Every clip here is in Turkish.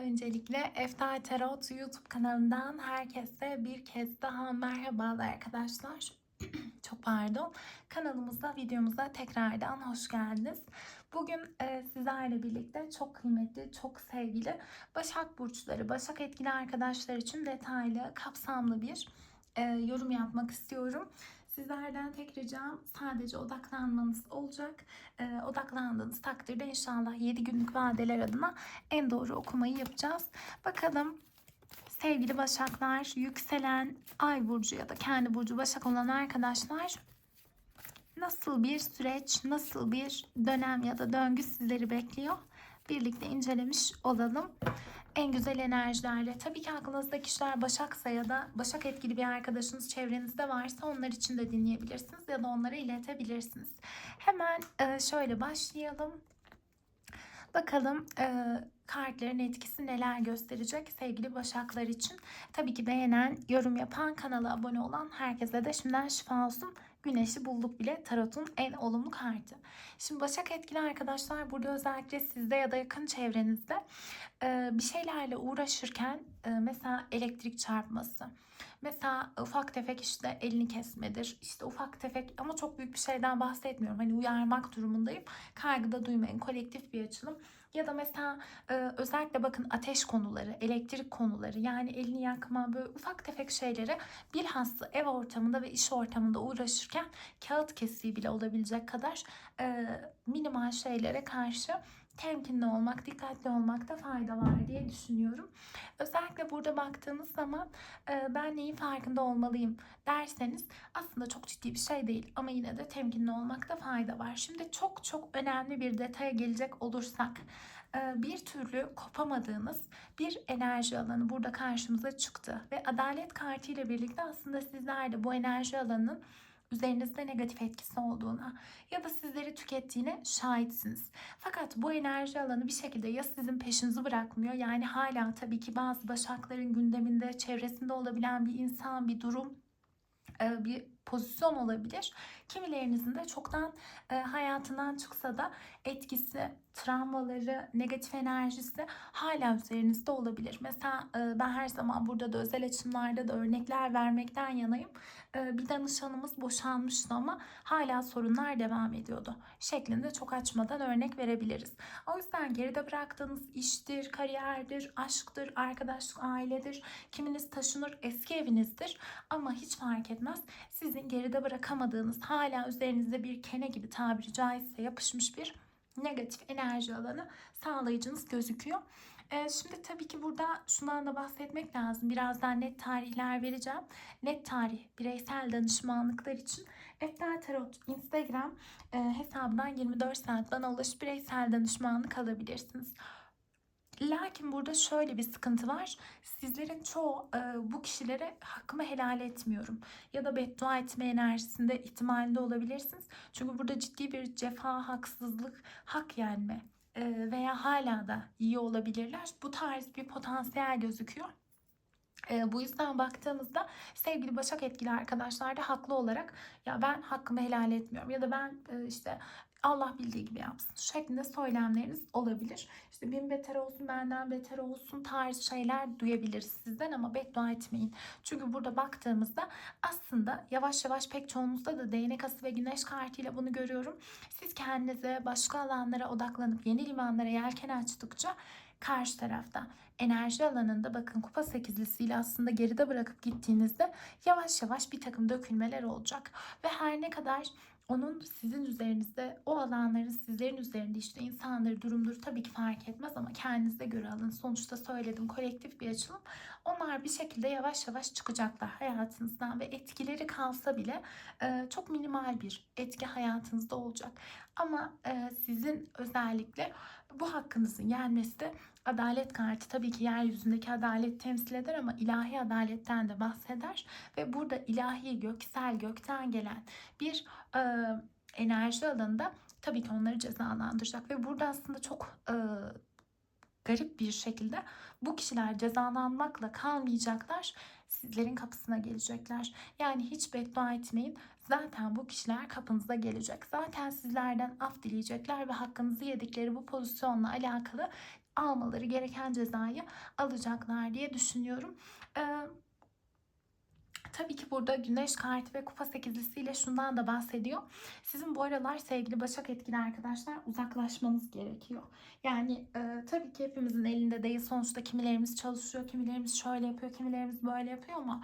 Öncelikle Eftar Tarot YouTube kanalından herkese bir kez daha merhabalar arkadaşlar. Çok pardon. Kanalımıza, videomuza tekrardan hoş geldiniz. Bugün e, sizlerle birlikte çok kıymetli, çok sevgili Başak Burçları, Başak etkili arkadaşlar için detaylı, kapsamlı bir e, yorum yapmak istiyorum. Sizlerden tek ricam sadece odaklanmanız olacak. E, odaklandığınız takdirde inşallah 7 günlük vadeler adına en doğru okumayı yapacağız. Bakalım sevgili Başaklar, yükselen Ay burcu ya da kendi burcu Başak olan arkadaşlar nasıl bir süreç, nasıl bir dönem ya da döngü sizleri bekliyor? Birlikte incelemiş olalım. En güzel enerjilerle. Tabii ki aklınızda kişiler Başaksa ya da Başak etkili bir arkadaşınız çevrenizde varsa onlar için de dinleyebilirsiniz ya da onlara iletebilirsiniz. Hemen e, şöyle başlayalım. Bakalım e, kartların etkisi neler gösterecek sevgili Başaklar için. Tabii ki beğenen, yorum yapan, kanala abone olan herkese de şimdiden şifa olsun. Güneşi bulduk bile tarotun en olumlu kartı. Şimdi Başak etkili arkadaşlar burada özellikle sizde ya da yakın çevrenizde bir şeylerle uğraşırken mesela elektrik çarpması, mesela ufak tefek işte elini kesmedir, işte ufak tefek ama çok büyük bir şeyden bahsetmiyorum. Hani uyarmak durumundayım. Kaygıda duymayın. Kolektif bir açılım. Ya da mesela e, özellikle bakın ateş konuları, elektrik konuları yani elini yakma böyle ufak tefek şeylere bilhassa ev ortamında ve iş ortamında uğraşırken kağıt kesiği bile olabilecek kadar e, minimal şeylere karşı temkinli olmak, dikkatli olmakta fayda var diye düşünüyorum. Özellikle burada baktığınız zaman e, ben neyin farkında olmalıyım derseniz aslında çok ciddi bir şey değil ama yine de temkinli olmakta fayda var. Şimdi çok çok önemli bir detaya gelecek olursak e, bir türlü kopamadığınız bir enerji alanı burada karşımıza çıktı ve adalet kartı ile birlikte aslında sizler de bu enerji alanının üzerinizde negatif etkisi olduğuna ya da sizleri tükettiğine şahitsiniz. Fakat bu enerji alanı bir şekilde ya sizin peşinizi bırakmıyor yani hala tabii ki bazı başakların gündeminde, çevresinde olabilen bir insan, bir durum e, bir pozisyon olabilir. Kimilerinizin de çoktan e, hayatından çıksa da etkisi, travmaları, negatif enerjisi hala üzerinizde olabilir. Mesela e, ben her zaman burada da özel açımlarda da örnekler vermekten yanayım. E, bir danışanımız boşanmıştı ama hala sorunlar devam ediyordu. Şeklinde çok açmadan örnek verebiliriz. O yüzden geride bıraktığınız iştir, kariyerdir, aşktır, arkadaşlık, ailedir. Kiminiz taşınır, eski evinizdir ama hiç fark etmez. Sizin geride bırakamadığınız, hala üzerinizde bir kene gibi tabiri caizse yapışmış bir negatif enerji alanı sağlayıcınız gözüküyor. Ee, şimdi tabii ki burada şundan da bahsetmek lazım. Birazdan net tarihler vereceğim. Net tarih bireysel danışmanlıklar için Eftel Tarot Instagram e, hesabından 24 saat bana ulaşıp bireysel danışmanlık alabilirsiniz. Lakin burada şöyle bir sıkıntı var. Sizlerin çoğu e, bu kişilere hakkımı helal etmiyorum. Ya da beddua etme enerjisinde ihtimalinde olabilirsiniz. Çünkü burada ciddi bir cefa, haksızlık, hak yenme e, veya hala da iyi olabilirler. Bu tarz bir potansiyel gözüküyor. E, bu yüzden baktığımızda sevgili Başak etkili arkadaşlar da haklı olarak ya ben hakkımı helal etmiyorum ya da ben e, işte Allah bildiği gibi yapsın şeklinde söylemleriniz olabilir. İşte bin beter olsun benden beter olsun tarzı şeyler duyabiliriz sizden ama beddua etmeyin. Çünkü burada baktığımızda aslında yavaş yavaş pek çoğunuzda da değnek ası ve güneş kartıyla bunu görüyorum. Siz kendinize başka alanlara odaklanıp yeni limanlara yelken açtıkça karşı tarafta enerji alanında bakın kupa sekizlisiyle aslında geride bırakıp gittiğinizde yavaş yavaş bir takım dökülmeler olacak. Ve her ne kadar onun sizin üzerinizde o alanların sizlerin üzerinde işte insanları durumdur tabii ki fark etmez ama kendinize göre alın. Sonuçta söyledim kolektif bir açılım. Onlar bir şekilde yavaş yavaş çıkacaklar hayatınızdan ve etkileri kalsa bile e, çok minimal bir etki hayatınızda olacak. Ama e, sizin özellikle bu hakkınızın gelmesi de adalet kartı tabii ki yeryüzündeki adalet temsil eder ama ilahi adaletten de bahseder ve burada ilahi göksel gökten gelen bir e, enerji alanında tabii ki onları cezalandıracak ve burada aslında çok e, garip bir şekilde bu kişiler cezalanmakla kalmayacaklar. Sizlerin kapısına gelecekler. Yani hiç beddua etmeyin. Zaten bu kişiler kapınıza gelecek. Zaten sizlerden af dileyecekler ve hakkınızı yedikleri bu pozisyonla alakalı almaları gereken cezayı alacaklar diye düşünüyorum. Ee, Tabii ki burada güneş kartı ve kupa sekizlisiyle şundan da bahsediyor. Sizin bu aralar sevgili Başak etkili arkadaşlar uzaklaşmanız gerekiyor. Yani e, tabii ki hepimizin elinde değil. Sonuçta kimilerimiz çalışıyor, kimilerimiz şöyle yapıyor, kimilerimiz böyle yapıyor ama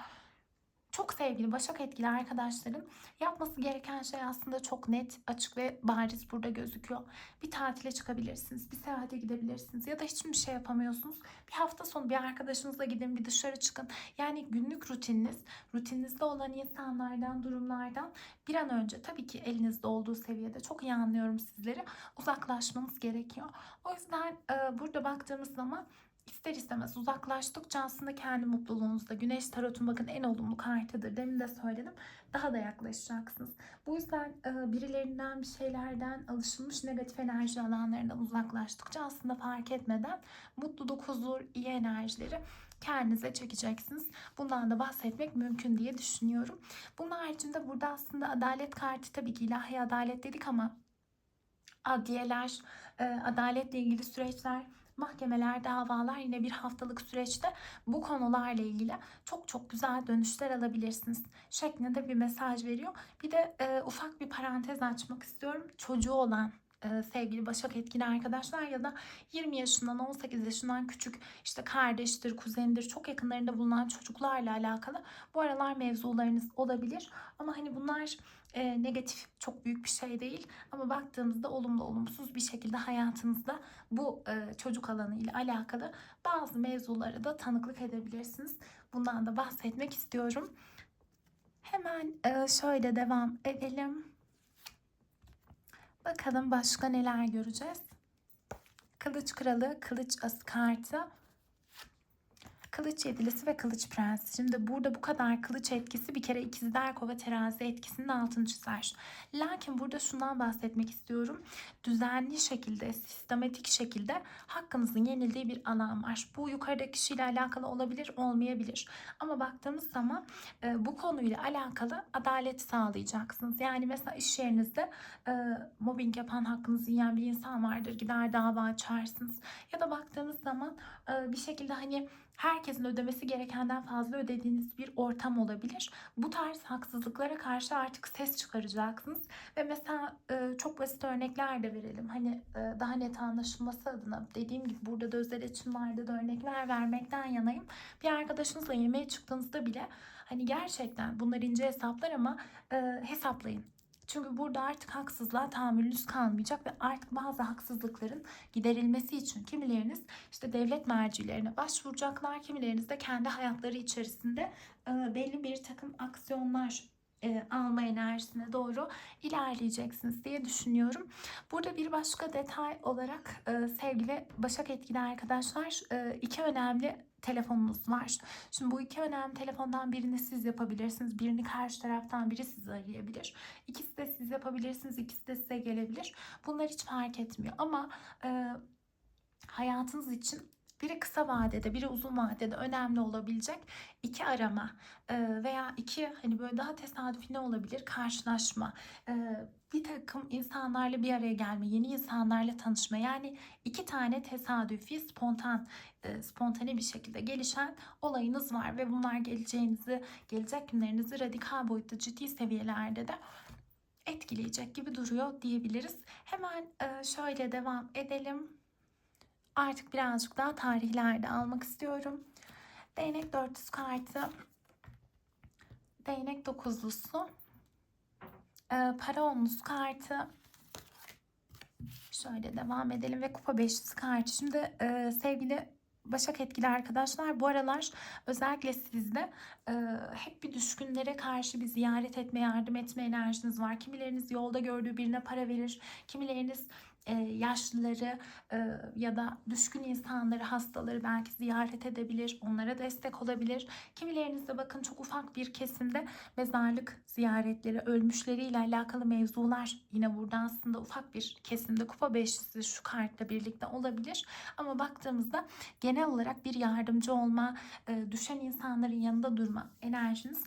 çok sevgili Başak etkili arkadaşların yapması gereken şey aslında çok net, açık ve bariz burada gözüküyor. Bir tatile çıkabilirsiniz, bir seyahate gidebilirsiniz ya da hiçbir şey yapamıyorsunuz. Bir hafta sonu bir arkadaşınızla gidin, bir dışarı çıkın. Yani günlük rutininiz, rutininizde olan insanlardan, durumlardan bir an önce tabii ki elinizde olduğu seviyede çok iyi anlıyorum sizleri uzaklaşmanız gerekiyor. O yüzden e, burada baktığımız zaman ister istemez uzaklaştıkça aslında kendi mutluluğunuzda güneş tarotun bakın en olumlu kartıdır. Demin de söyledim. Daha da yaklaşacaksınız. Bu yüzden e, birilerinden bir şeylerden alışılmış negatif enerji alanlarından uzaklaştıkça aslında fark etmeden mutluluk, huzur, iyi enerjileri kendinize çekeceksiniz. Bundan da bahsetmek mümkün diye düşünüyorum. Bunun haricinde burada aslında adalet kartı tabii ki ilahi adalet dedik ama adliyeler, e, adaletle ilgili süreçler, mahkemeler, davalar yine bir haftalık süreçte bu konularla ilgili çok çok güzel dönüşler alabilirsiniz şeklinde bir mesaj veriyor. Bir de e, ufak bir parantez açmak istiyorum. Çocuğu olan e, sevgili Başak etkili arkadaşlar ya da 20 yaşından 18 yaşından küçük işte kardeştir, kuzendir çok yakınlarında bulunan çocuklarla alakalı bu aralar mevzularınız olabilir. Ama hani bunlar e, negatif çok büyük bir şey değil ama baktığımızda olumlu olumsuz bir şekilde hayatınızda bu e, çocuk alanı ile alakalı bazı mevzulara da tanıklık edebilirsiniz. Bundan da bahsetmek istiyorum. Hemen e, şöyle devam edelim. Bakalım başka neler göreceğiz. Kılıç kralı, kılıç as kartı, kılıç yedilisi ve kılıç prensi. Şimdi burada bu kadar kılıç etkisi bir kere ikizler kova terazi etkisinin altını çizer. Lakin burada şundan bahsetmek istiyorum. Düzenli şekilde, sistematik şekilde hakkınızın yenildiği bir alan var. Bu yukarıdaki kişiyle alakalı olabilir, olmayabilir. Ama baktığımız zaman e, bu konuyla alakalı adalet sağlayacaksınız. Yani mesela iş yerinizde e, mobbing yapan hakkınızı yiyen bir insan vardır. Gider dava açarsınız. Ya da baktığımız zaman e, bir şekilde hani herkesin ödemesi gerekenden fazla ödediğiniz bir ortam olabilir. Bu tarz haksızlıklara karşı artık ses çıkaracaksınız. Ve mesela e, çok basit örnekler de verelim. Hani e, daha net anlaşılması adına dediğim gibi burada da özel açımlarda da örnekler vermekten yanayım. Bir arkadaşınızla yemeğe çıktığınızda bile hani gerçekten bunlar ince hesaplar ama e, hesaplayın. Çünkü burada artık haksızlığa tahammülünüz kalmayacak ve artık bazı haksızlıkların giderilmesi için kimileriniz işte devlet mercilerine başvuracaklar, kimileriniz de kendi hayatları içerisinde e, belli bir takım aksiyonlar e, alma enerjisine doğru ilerleyeceksiniz diye düşünüyorum. Burada bir başka detay olarak e, sevgili Başak etkili arkadaşlar e, iki önemli telefonunuz var. Şimdi bu iki önemli telefondan birini siz yapabilirsiniz. Birini karşı taraftan biri sizi arayabilir. İkisi de siz yapabilirsiniz. ikisi de size gelebilir. Bunlar hiç fark etmiyor. Ama e, hayatınız için biri kısa vadede, biri uzun vadede önemli olabilecek iki arama e, veya iki hani böyle daha tesadüfi ne olabilir? Karşılaşma, e, bir takım insanlarla bir araya gelme, yeni insanlarla tanışma. Yani iki tane tesadüfi, spontan, e, spontane bir şekilde gelişen olayınız var ve bunlar geleceğinizi, gelecek günlerinizi radikal boyutta ciddi seviyelerde de etkileyecek gibi duruyor diyebiliriz. Hemen şöyle devam edelim. Artık birazcık daha tarihlerde almak istiyorum. Değnek dörtlüsü kartı. Değnek dokuzlusu. Ee, para onlusu kartı. Şöyle devam edelim ve kupa beşlisi kartı. Şimdi e, sevgili Başak etkili arkadaşlar bu aralar özellikle sizde e, hep bir düşkünlere karşı bir ziyaret etme, yardım etme enerjiniz var. Kimileriniz yolda gördüğü birine para verir, kimileriniz yaşlıları e, ya da düşkün insanları, hastaları belki ziyaret edebilir, onlara destek olabilir. Kimileriniz de bakın çok ufak bir kesimde mezarlık ziyaretleri, ölmüşleriyle alakalı mevzular yine burada aslında ufak bir kesimde kupa beşlisi şu kartla birlikte olabilir. Ama baktığımızda genel olarak bir yardımcı olma, e, düşen insanların yanında durma enerjiniz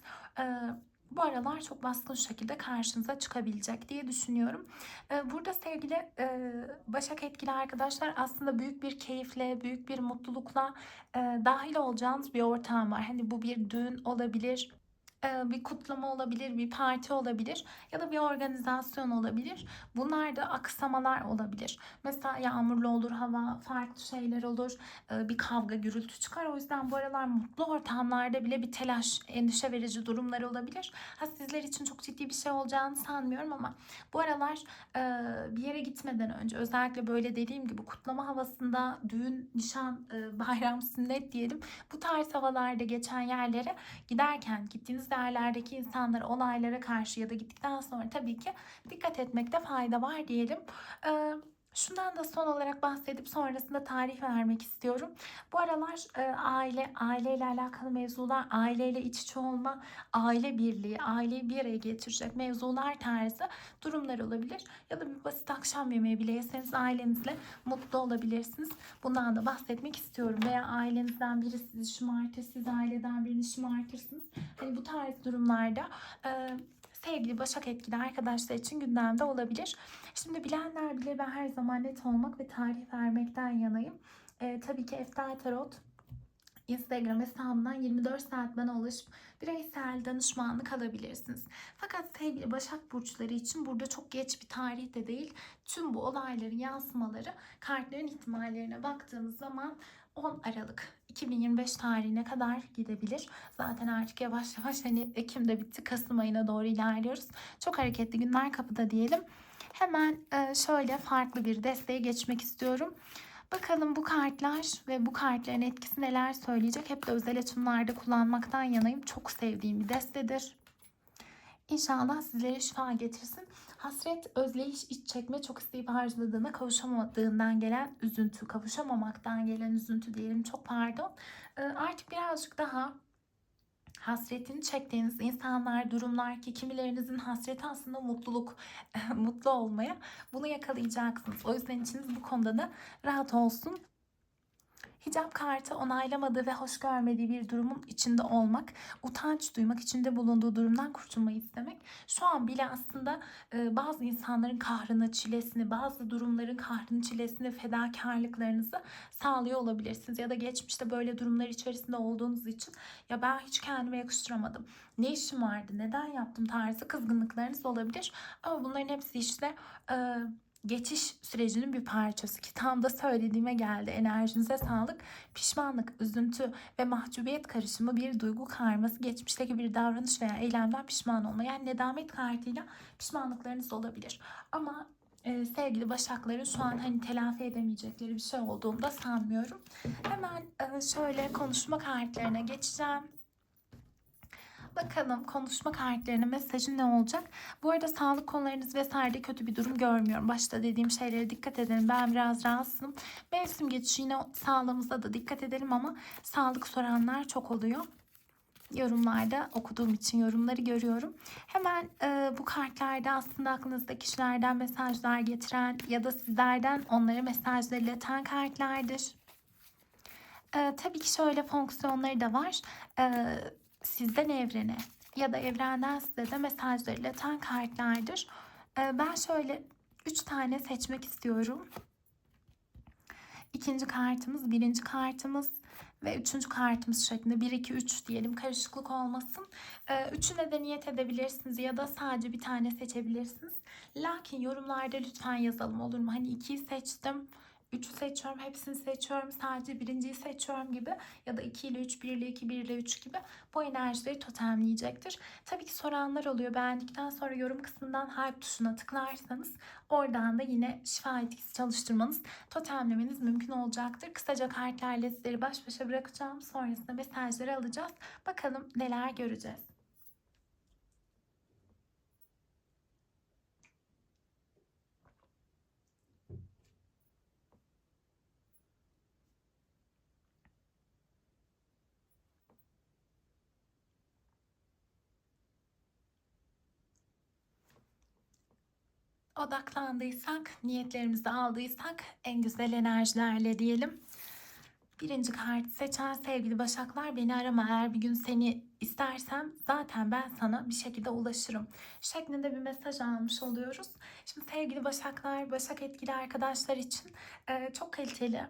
bu aralar çok baskın şekilde karşınıza çıkabilecek diye düşünüyorum. Ee, burada sevgili e, Başak etkili arkadaşlar aslında büyük bir keyifle, büyük bir mutlulukla e, dahil olacağınız bir ortam var. Hani bu bir düğün olabilir, bir kutlama olabilir, bir parti olabilir ya da bir organizasyon olabilir. Bunlar da aksamalar olabilir. Mesela yağmurlu olur hava, farklı şeyler olur, e, bir kavga, gürültü çıkar. O yüzden bu aralar mutlu ortamlarda bile bir telaş, endişe verici durumlar olabilir. Ha sizler için çok ciddi bir şey olacağını sanmıyorum ama bu aralar e, bir yere gitmeden önce özellikle böyle dediğim gibi kutlama havasında düğün, nişan, bayram, sünnet diyelim bu tarz havalarda geçen yerlere giderken gittiğiniz yerlerdeki insanlara, olaylara karşı ya da gittikten sonra tabii ki dikkat etmekte fayda var diyelim. Ee, Şundan da son olarak bahsedip sonrasında tarih vermek istiyorum. Bu aralar e, aile, aileyle alakalı mevzular, aileyle iç içe olma, aile birliği, aileyi bir araya getirecek mevzular tarzı durumlar olabilir. Ya da bir basit akşam yemeği bile yeseniz ailenizle mutlu olabilirsiniz. Bundan da bahsetmek istiyorum. Veya ailenizden biri sizi şımartır, siz aileden birini şımartırsınız. Hani bu tarz durumlarda... E, sevgili Başak etkili arkadaşlar için gündemde olabilir. Şimdi bilenler bile ben her zaman net olmak ve tarih vermekten yanayım. Ee, tabii ki Eftel Tarot Instagram hesabından 24 saat bana ulaşıp bireysel danışmanlık alabilirsiniz. Fakat sevgili Başak Burçları için burada çok geç bir tarih de değil. Tüm bu olayların yansımaları kartların ihtimallerine baktığımız zaman 10 Aralık 2025 tarihine kadar gidebilir. Zaten artık yavaş yavaş hani Ekim'de bitti. Kasım ayına doğru ilerliyoruz. Çok hareketli günler kapıda diyelim. Hemen e, şöyle farklı bir desteğe geçmek istiyorum. Bakalım bu kartlar ve bu kartların etkisi neler söyleyecek. Hep de özel açımlarda kullanmaktan yanayım. Çok sevdiğim bir destedir. İnşallah sizlere şifa getirsin. Hasret, özleyiş, iç çekme çok isteyip arzuladığına kavuşamadığından gelen üzüntü, kavuşamamaktan gelen üzüntü diyelim çok pardon. Ee, artık birazcık daha hasretini çektiğiniz insanlar, durumlar ki kimilerinizin hasreti aslında mutluluk, mutlu olmaya bunu yakalayacaksınız. O yüzden içiniz bu konuda da rahat olsun hicap kartı onaylamadığı ve hoş görmediği bir durumun içinde olmak, utanç duymak, içinde bulunduğu durumdan kurtulmayı istemek. Şu an bile aslında e, bazı insanların kahrını, çilesini, bazı durumların kahrını, çilesini, fedakarlıklarınızı sağlıyor olabilirsiniz. Ya da geçmişte böyle durumlar içerisinde olduğunuz için ya ben hiç kendime yakıştıramadım. Ne işim vardı, neden yaptım tarzı kızgınlıklarınız olabilir. Ama bunların hepsi işte... Geçiş sürecinin bir parçası ki tam da söylediğime geldi. Enerjinize sağlık, pişmanlık, üzüntü ve mahcubiyet karışımı bir duygu karması, geçmişteki bir davranış veya eylemden pişman olma. Yani nedamet kartıyla pişmanlıklarınız olabilir. Ama e, sevgili Başakların şu an hani telafi edemeyecekleri bir şey olduğunu da sanmıyorum. Hemen e, şöyle konuşma kartlarına geçeceğim. Bakalım konuşma kartlarının mesajı ne olacak? Bu arada sağlık konularınız vesaire kötü bir durum görmüyorum. Başta dediğim şeylere dikkat edelim. Ben biraz rahatsızım. Mevsim geçişi yine sağlığımıza da dikkat edelim ama sağlık soranlar çok oluyor yorumlarda okuduğum için yorumları görüyorum. Hemen e, bu kartlarda aslında aklınızda kişilerden mesajlar getiren ya da sizlerden onlara mesajlar ileten kartlardır. E, tabii ki şöyle fonksiyonları da var. E, sizden evrene ya da evrenden size de mesajlar ileten kartlardır. Ee, ben şöyle 3 tane seçmek istiyorum. İkinci kartımız, birinci kartımız ve üçüncü kartımız şeklinde 1, 2, 3 diyelim karışıklık olmasın. Ee, üçüne de niyet edebilirsiniz ya da sadece bir tane seçebilirsiniz. Lakin yorumlarda lütfen yazalım olur mu? Hani 2'yi seçtim 3'ü seçiyorum, hepsini seçiyorum, sadece birinciyi seçiyorum gibi ya da 2 ile 3, 1 ile 2, 1 ile 3 gibi bu enerjileri totemleyecektir. Tabii ki soranlar oluyor. Beğendikten sonra yorum kısmından hype tuşuna tıklarsanız oradan da yine şifa etkisi çalıştırmanız, totemlemeniz mümkün olacaktır. Kısaca kartlarla sizleri baş başa bırakacağım. Sonrasında mesajları alacağız. Bakalım neler göreceğiz. Odaklandıysak, niyetlerimizi aldıysak en güzel enerjilerle diyelim. Birinci kartı seçen sevgili Başaklar beni arama eğer bir gün seni istersem zaten ben sana bir şekilde ulaşırım şeklinde bir mesaj almış oluyoruz. Şimdi sevgili Başaklar, Başak etkili arkadaşlar için e, çok kaliteli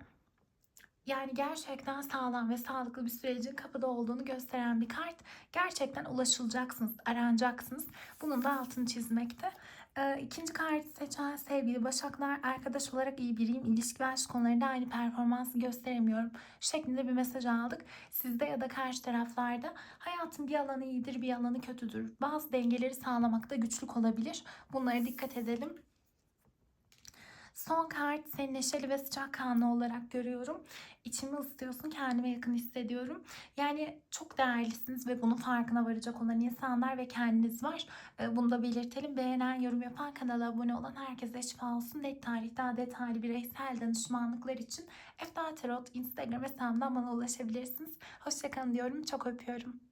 yani gerçekten sağlam ve sağlıklı bir sürecin kapıda olduğunu gösteren bir kart. Gerçekten ulaşılacaksınız, aranacaksınız. Bunun da altını çizmekte. Ee, ikinci seçen sevgili Başaklar arkadaş olarak iyi biriyim. İlişki ve aşk konularında aynı performansı gösteremiyorum. Şeklinde bir mesaj aldık. Sizde ya da karşı taraflarda hayatın bir alanı iyidir bir alanı kötüdür. Bazı dengeleri sağlamakta güçlük olabilir. Bunlara dikkat edelim. Son kart seni neşeli ve sıcakkanlı olarak görüyorum. İçimi ısıtıyorsun, kendime yakın hissediyorum. Yani çok değerlisiniz ve bunun farkına varacak olan insanlar ve kendiniz var. Ee, Bunu da belirtelim. Beğenen, yorum yapan, kanala abone olan herkese şifa olsun. Net tarih daha detaylı bireysel danışmanlıklar için Efta Tarot Instagram hesabımdan bana ulaşabilirsiniz. Hoşçakalın diyorum. Çok öpüyorum.